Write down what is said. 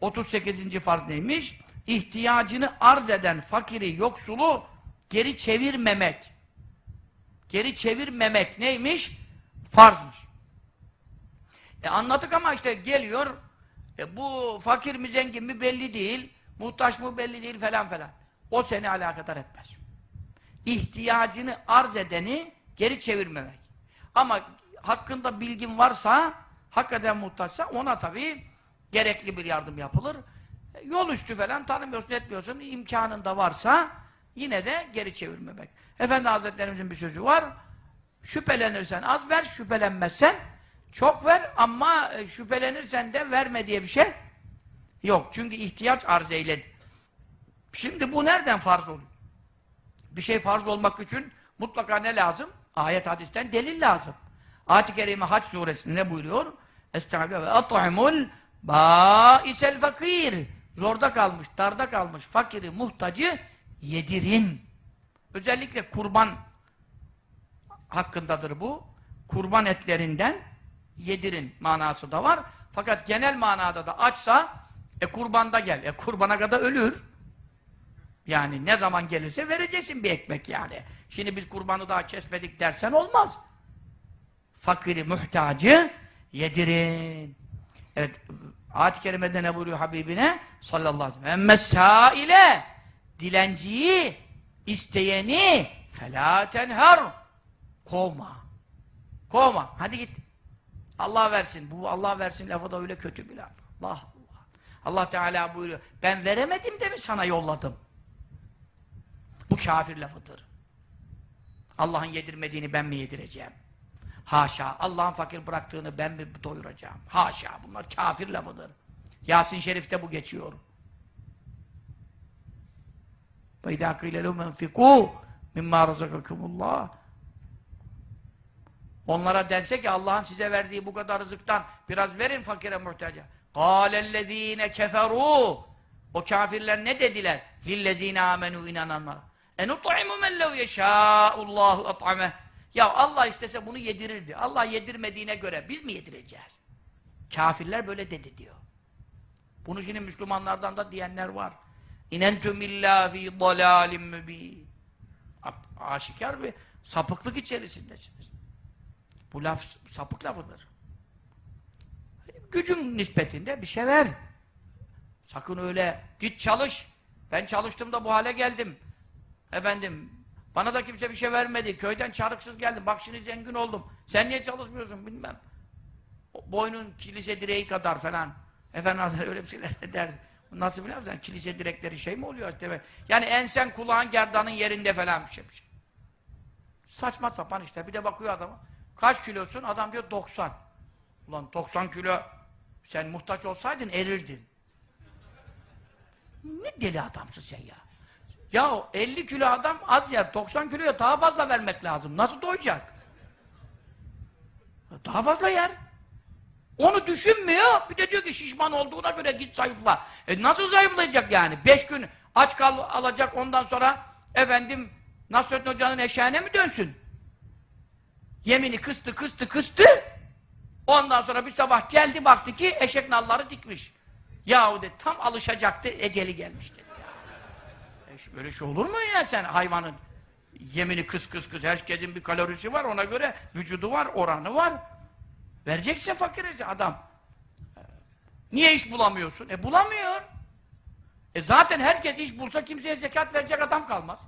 38. farz neymiş? İhtiyacını arz eden fakiri, yoksulu geri çevirmemek. Geri çevirmemek neymiş? Farzmış. E anladık ama işte geliyor, e bu fakir mi zengin mi belli değil, muhtaç mı belli değil falan falan. O seni alakadar etmez. İhtiyacını arz edeni geri çevirmemek. Ama hakkında bilgin varsa, hakikaten muhtaçsa ona tabii gerekli bir yardım yapılır. E, Yol üstü falan tanımıyorsun, etmiyorsun, imkanın da varsa yine de geri çevirmemek. Efendi Hazretlerimizin bir sözü var. Şüphelenirsen az ver, şüphelenmezsen çok ver ama e, şüphelenirsen de verme diye bir şey yok. Çünkü ihtiyaç arz eyledi. Şimdi bu nereden farz oluyor? Bir şey farz olmak için mutlaka ne lazım? Ayet hadisten delil lazım. Ayet-i Kerime Haç suresinde buyuruyor? Estağfirullah ve at'imul bâisel fakir. Zorda kalmış, darda kalmış fakiri, muhtacı yedirin. Özellikle kurban hakkındadır bu. Kurban etlerinden yedirin manası da var. Fakat genel manada da açsa e kurbanda gel. E kurbana kadar ölür. Yani ne zaman gelirse vereceksin bir ekmek yani. Şimdi biz kurbanı daha kesmedik dersen olmaz. Fakiri, muhtacı yedirin. Evet, ayet-i kerimede ne buyuruyor Habibine? Sallallahu aleyhi ve sellem. Emmessâile dilenciyi, isteyeni felâ tenher kovma. Kovma. Hadi git. Allah versin. Bu Allah versin lafı da öyle kötü bir laf. Allah Allah. Allah Teala buyuruyor. Ben veremedim de mi sana yolladım? Bu kafir lafıdır. Allah'ın yedirmediğini ben mi yedireceğim? Haşa. Allah'ın fakir bıraktığını ben mi doyuracağım? Haşa. Bunlar kafir lafıdır. Yasin Şerif'te bu geçiyor. وَاِذَا قِيلَ لَهُمْ اَنْفِقُوا مِمَّا رَزَقَكُمُ اللّٰهِ Onlara dense ki Allah'ın size verdiği bu kadar rızıktan biraz verin fakire muhtaca. قَالَ الَّذ۪ينَ كَفَرُوا O kafirler ne dediler? لِلَّذ۪ينَ آمَنُوا inananlara. اَنُطْعِمُ مَنْ لَوْ يَشَاءُ اللّٰهُ اَطْعَمَهِ ya Allah istese bunu yedirirdi. Allah yedirmediğine göre biz mi yedireceğiz? Kafirler böyle dedi diyor. Bunu şimdi Müslümanlardan da diyenler var. İnentum illa fi dalalim mübin. Aşikar bir sapıklık içerisindesiniz. Bu laf sapık lafıdır. Gücün nispetinde bir şey ver. Sakın öyle git çalış. Ben çalıştım da bu hale geldim. Efendim bana da kimse bir şey vermedi. Köyden çarıksız geldim. Bak şimdi zengin oldum. Sen niye çalışmıyorsun bilmem. Boynun kilise direği kadar falan. Efendim Hazretleri öyle bir şeyler de derdi. Nasıl biliyor musun? Kilise direkleri şey mi oluyor işte? Yani ensen kulağın gerdanın yerinde falan bir şey. Bir şey. Saçma sapan işte. Bir de bakıyor adama. Kaç kilosun? Adam diyor 90. Ulan 90 kilo sen muhtaç olsaydın erirdin. Ne deli adamsın sen ya. Ya 50 kilo adam az yer. 90 kiloya daha fazla vermek lazım. Nasıl doyacak? Daha fazla yer. Onu düşünmüyor. Bir de diyor ki şişman olduğuna göre git zayıfla. E nasıl zayıflayacak yani? Beş gün aç kal alacak ondan sonra efendim Nasrettin Hoca'nın eşeğine mi dönsün? Yemini kıstı kıstı kıstı. Ondan sonra bir sabah geldi baktı ki eşek nalları dikmiş. Yahu dedi tam alışacaktı eceli gelmiş dedi. Ya. E, böyle şey olur mu ya sen hayvanın yemini kıs kıs kıs herkesin bir kalorisi var ona göre vücudu var oranı var. Vereceksin fakire adam. Niye iş bulamıyorsun? E bulamıyor. E zaten herkes iş bulsa kimseye zekat verecek adam kalmaz.